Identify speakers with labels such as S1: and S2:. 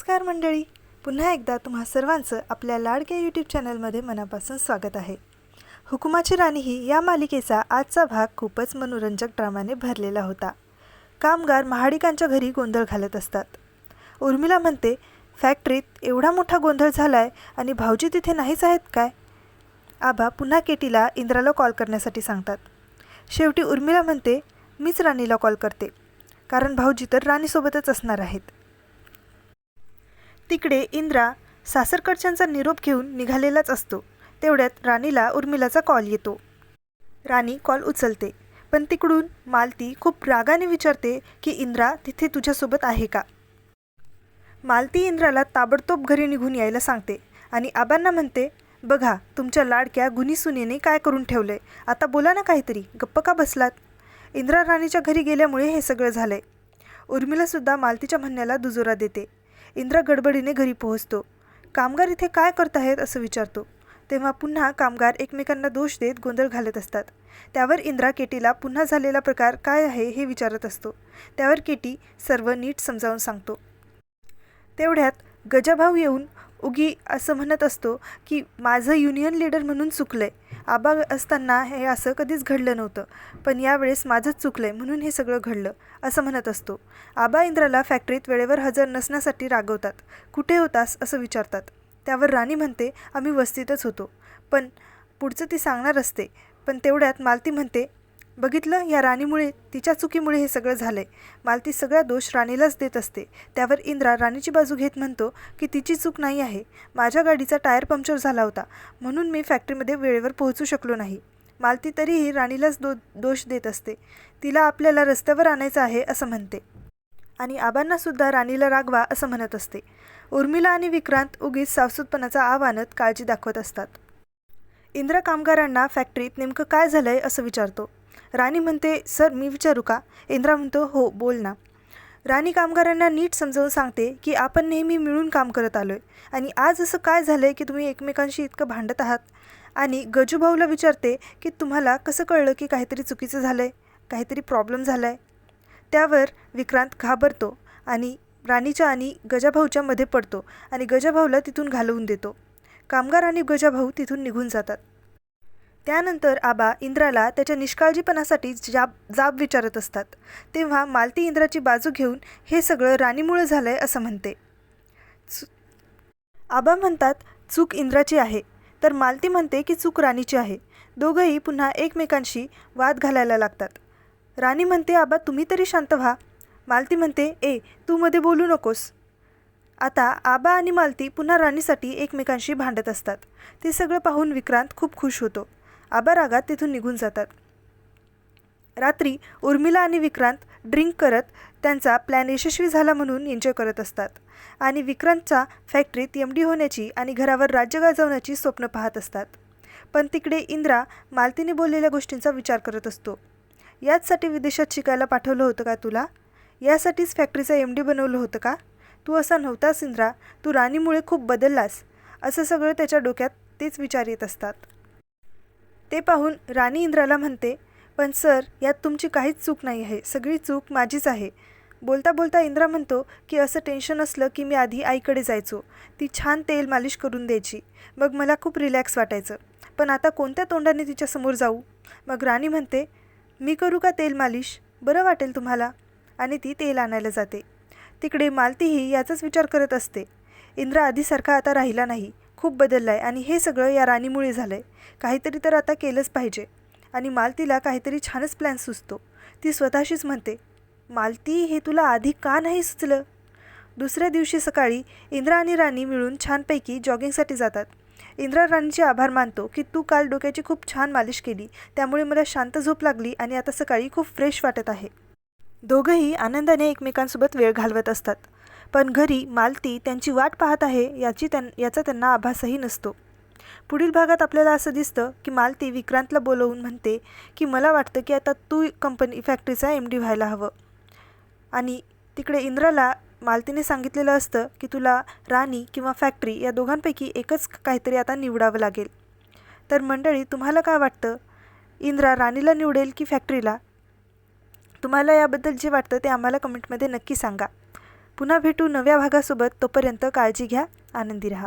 S1: नमस्कार मंडळी. पुन्हा एकदा तुम्हा सर्वांचं आपल्या लाडक्या यूट्यूब चॅनलमध्ये मनापासून स्वागत आहे. हुकुमाची राणी ही या मालिकेचा आजचा भाग खूपच मनोरंजक ड्रामाने भरलेला होता. कामगार महाडिकांच्या घरी गोंधळ घालत असतात. उर्मिला म्हणते फॅक्टरीत एवढा मोठा गोंधळ झाला आहे आणि भाऊजी तिथे नाहीच आहेत काय? आबा पुन्हा केटीला इंद्राला कॉल करण्यासाठी सांगतात. शेवटी उर्मिला म्हणते मीच राणीला कॉल करते. कारण भाऊजी तर राणीसोबतच असणार आहेत. तिकडे इंद्रा सासरकडच्यांचा निरोप घेऊन निघालेलाच असतो. तेवढ्यात राणीला उर्मिलाचा कॉल येतो. राणी कॉल उचलते. पण तिकडून मालती खूप रागाने विचारते की इंद्रा तिथे तुझ्यासोबत आहे का? मालती इंद्राला ताबडतोब घरी निघून यायला सांगते आणि आबांना म्हणते बघा तुमच्या लाडक्या गुनी सुनेने काय करून ठेवलं आहे आता बोला ना काहीतरी. गप्प का बसलात? इंद्रा राणीच्या घरी गेल्यामुळे हे सगळं झालं आहे उर्मिलासुद्धा मालतीच्या म्हणण्याला दुजोरा देते. इंद्रा गडबडीने घरी पोहोचतो. कामगार इथे काय करत आहेत असं विचारतो. तेव्हा पुन्हा कामगार एकमेकांना दोष देत गोंधळ घालत असतात. त्यावर इंद्रा केटीला पुन्हा झालेला प्रकार काय आहे हे विचारत असतो. त्यावर केटी सर्व नीट समजावून सांगतो. तेवढ्यात गजाभाऊ येऊन उगी असं म्हणत असतो की माझं युनियन लीडर म्हणून चुकलं आहे आबा असताना हे असं कधीच घडलं नव्हतं. पण यावेळेस माझंच चुकलं आहे म्हणून हे सगळं घडलं असं म्हणत असतो. आबा इंद्राला फॅक्टरीत वेळेवर हजर नसण्यासाठी रागवतात. कुठे होतास? असं विचारतात. त्यावर राणी म्हणते आम्ही वस्तीतच होतो. पण पुढचं ती सांगणार असते. पण तेवढ्यात मालती म्हणते बघितलं या राणीमुळे तिच्या चुकीमुळे हे सगळं झालंय. मालती सगळा दोष राणीलाच देत असते. त्यावर इंद्रा राणीची बाजू घेत म्हणतो की तिची चूक नाही आहे. माझ्या गाडीचा टायर पंक्चर झाला होता. म्हणून मी फॅक्टरीमध्ये वेळेवर पोहोचू शकलो नाही. मालती तरीही राणीलाच दो दोष देत असते. तिला आपल्याला रस्त्यावर आणायचं आहे असं म्हणते. आणि आबांनासुद्धा राणीला रागवा असं म्हणत असते. उर्मिला आणि विक्रांत उगीच सावसूतपणाचा आव आणत काळजी दाखवत असतात. इंद्रा कामगारांना फॅक्टरीत नेमकं काय झालंय असं विचारतो. राणी म्हणते सर मी विचारू का? इंद्रा म्हणतो हो बोल ना. राणी कामगारांना नीट समजावून सांगते की आपण नेहमी मिळून काम करत आलो आहे आणि आज असं काय झालं आहे की तुम्ही एकमेकांशी इतकं भांडत आहात? आणि गजूभाऊला विचारते की तुम्हाला कसं कळलं की काहीतरी चुकीचं झालं आहे काहीतरी प्रॉब्लेम झाला आहे त्यावर विक्रांत घाबरतो आणि राणीच्या आणि गजाभाऊच्या मध्ये पडतो आणि गजाभाऊला तिथून घालवून देतो. कामगार आणि गजाभाऊ तिथून निघून जातात. त्यानंतर आबा इंद्राला त्याच्या निष्काळजीपणासाठी जाब जाब विचारत असतात. तेव्हा मालती इंद्राची बाजू घेऊन हे सगळं राणीमुळं झालं आहे असं म्हणते. चु- आबा म्हणतात चूक इंद्राची आहे. तर मालती म्हणते की चूक राणीची आहे. दोघंही पुन्हा एकमेकांशी वाद घालायला लागतात. राणी म्हणते आबा तुम्ही तरी शांत व्हा. मालती म्हणते ए तू मध्ये बोलू नकोस. आता आबा आणि मालती पुन्हा राणीसाठी एकमेकांशी भांडत असतात. ते सगळं पाहून विक्रांत खूप खुश होतो. आबारागात तिथून निघून जातात. रात्री उर्मिला आणि विक्रांत ड्रिंक करत त्यांचा प्लॅन यशस्वी झाला म्हणून एन्जॉय करत असतात आणि विक्रांतचा फॅक्टरीत एम डी होण्याची आणि घरावर राज्य गाजवण्याची स्वप्न पाहत असतात. पण तिकडे इंद्रा मालतीने बोललेल्या गोष्टींचा विचार करत असतो. याचसाठी विदेशात शिकायला पाठवलं होतं का तुला? यासाठीच फॅक्टरीचा एम डी बनवलं होतं का? तू असा नव्हतास इंद्रा. तू राणीमुळे खूप बदललास. असं सगळं त्याच्या डोक्यात तेच विचार येत असतात. ते पाहून राणी इंद्राला म्हणते पण सर यात तुमची काहीच चूक नाही आहे. सगळी चूक माझीच आहे. बोलता बोलता इंद्रा म्हणतो की असं टेन्शन असलं की मी आधी आईकडे जायचो. ती छान तेल मालिश करून द्यायची. मग मला खूप रिलॅक्स वाटायचं. पण आता कोणत्या तोंडाने तिच्यासमोर जाऊ? मग राणी म्हणते मी करू का तेल मालिश? बरं वाटेल तुम्हाला. आणि ती तेल आणायला जाते. तिकडे मालतीही याचाच विचार करत असते. इंद्रा आधीसारखा आता राहिला नाही. खूप बदलला आहे आणि हे सगळं या राणीमुळे झालं आहे काहीतरी तर आता केलंच पाहिजे. आणि मालतीला काहीतरी छानच प्लॅन सुचतो. ती स्वतःशीच म्हणते मालती हे तुला आधी का नाही सुचलं? दुसऱ्या दिवशी सकाळी इंद्रा आणि राणी मिळून छानपैकी जॉगिंगसाठी जातात. इंद्रा राणीचे आभार मानतो की तू काल डोक्याची खूप छान मालिश केली. त्यामुळे मला शांत झोप लागली आणि आता सकाळी खूप फ्रेश वाटत आहे. दोघंही आनंदाने एकमेकांसोबत वेळ घालवत असतात. पण घरी मालती त्यांची वाट पाहत आहे याची त्यां याचा त्यांना आभासही नसतो. पुढील भागात आपल्याला असं दिसतं की मालती विक्रांतला बोलवून म्हणते की मला वाटतं की आता तू कंपनी फॅक्टरीचा एम डी व्हायला हवं. आणि तिकडे इंद्राला मालतीने सांगितलेलं असतं की तुला राणी किंवा फॅक्टरी या दोघांपैकी एकच काहीतरी आता निवडावं लागेल. तर मंडळी तुम्हाला काय वाटतं? इंद्रा राणीला निवडेल की फॅक्टरीला? तुम्हाला याबद्दल जे वाटतं ते आम्हाला कमेंटमध्ये नक्की सांगा. पुन्हा भेटू नव्या भागासोबत तोपर्यंत काळजी घ्या आनंदी राहा.